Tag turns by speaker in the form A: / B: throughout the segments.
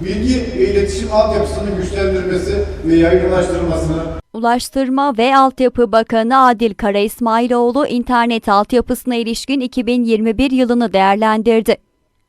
A: bilgi ve iletişim altyapısının güçlendirilmesi ve yaygınlaştırılmasını
B: Ulaştırma ve Altyapı Bakanı Adil Kara İsmailoğlu internet altyapısına ilişkin 2021 yılını değerlendirdi.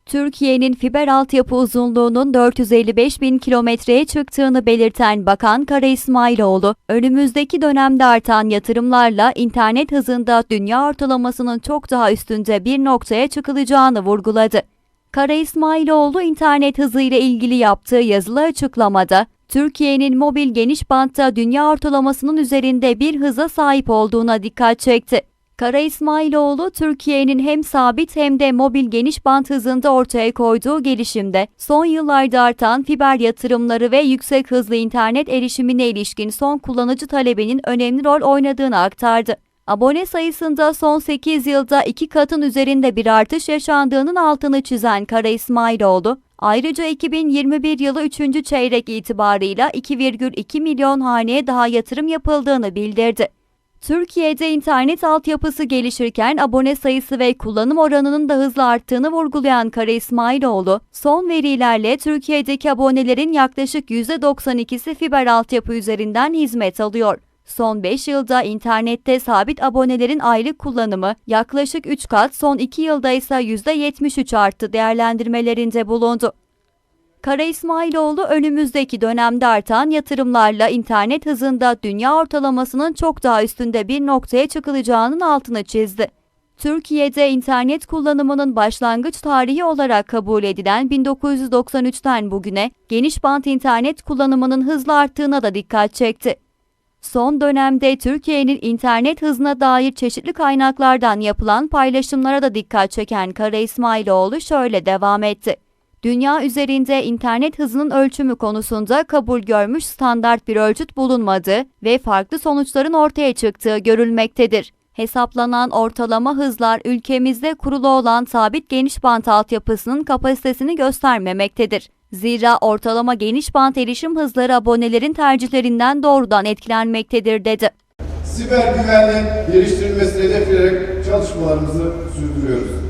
B: Türkiye'nin fiber altyapı uzunluğunun 455 bin kilometreye çıktığını belirten Bakan Kara İsmailoğlu, önümüzdeki dönemde artan yatırımlarla internet hızında dünya ortalamasının çok daha üstünde bir noktaya çıkılacağını vurguladı. Kara İsmailoğlu internet hızı ile ilgili yaptığı yazılı açıklamada, Türkiye'nin mobil geniş bantta dünya ortalamasının üzerinde bir hıza sahip olduğuna dikkat çekti. Kara İsmailoğlu, Türkiye'nin hem sabit hem de mobil geniş bant hızında ortaya koyduğu gelişimde, son yıllarda artan fiber yatırımları ve yüksek hızlı internet erişimine ilişkin son kullanıcı talebinin önemli rol oynadığını aktardı. Abone sayısında son 8 yılda iki katın üzerinde bir artış yaşandığının altını çizen Kara İsmailoğlu, ayrıca 2021 yılı 3. çeyrek itibarıyla 2,2 milyon haneye daha yatırım yapıldığını bildirdi. Türkiye'de internet altyapısı gelişirken abone sayısı ve kullanım oranının da hızla arttığını vurgulayan Kara İsmailoğlu, son verilerle Türkiye'deki abonelerin yaklaşık %92'si fiber altyapı üzerinden hizmet alıyor. Son 5 yılda internette sabit abonelerin aylık kullanımı yaklaşık 3 kat, son 2 yılda ise %73 arttı değerlendirmelerinde bulundu. Kara İsmailoğlu önümüzdeki dönemde artan yatırımlarla internet hızında dünya ortalamasının çok daha üstünde bir noktaya çıkılacağının altını çizdi. Türkiye'de internet kullanımının başlangıç tarihi olarak kabul edilen 1993'ten bugüne geniş bant internet kullanımının hızla arttığına da dikkat çekti. Son dönemde Türkiye'nin internet hızına dair çeşitli kaynaklardan yapılan paylaşımlara da dikkat çeken Kara İsmailoğlu şöyle devam etti. Dünya üzerinde internet hızının ölçümü konusunda kabul görmüş standart bir ölçüt bulunmadığı ve farklı sonuçların ortaya çıktığı görülmektedir. Hesaplanan ortalama hızlar ülkemizde kurulu olan sabit geniş bant altyapısının kapasitesini göstermemektedir. Zira ortalama geniş bant erişim hızları abonelerin tercihlerinden doğrudan etkilenmektedir dedi.
A: siber güvenliğin geliştirilmesini hedefleyerek çalışmalarımızı sürdürüyoruz.